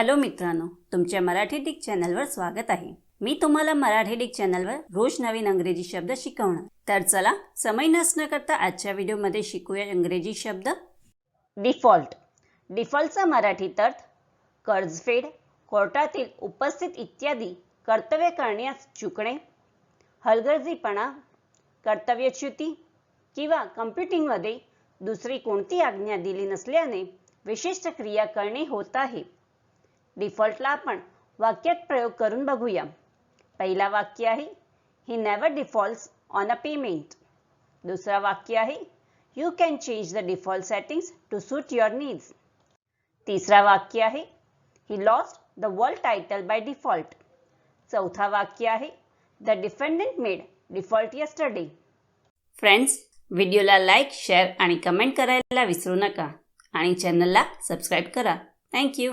Hello मित्रांनो तुमच्या Marathi Dick चॅनलवर स्वागत आहे. मी तुम्हाला मराठी डिक चॅनलवर रोज नवीन अंग्रेजी शब्द शिकवणार. तर चला समय नसणं करता आजच्या व्हिडिओमध्ये शिकूया इंग्रजी शब्द. डिफॉल्ट डिफॉल्टचा मराठीत अर्थ कर्जफेड कोर्टातील उपस्थित इत्यादी कर्तव्य करण्यास चुकणे हलगर्जीपणा कर्तव्यच्युती किंवा कम्प्युटिंगमध्ये दुसरी कोणती आज्ञा दिली नसल्याने विशिष्ट क्रिया करणे होत आहे. डिफॉल्टला आपण वाक्यात प्रयोग करून बघूया. पहिला वाक्य आहे he never defaults on a payment दुसरा वाक्य आहे you can change the default settings to suit your needs तिसरा वाक्य आहे he lost the world title by default चौथा वाक्य आहे the defendant made default yesterday friends व्हिडिओला लाईक शेअर आणि कमेंट करायला विसरू नका आणि चॅनलला सबस्क्राईब करा. थँक्यू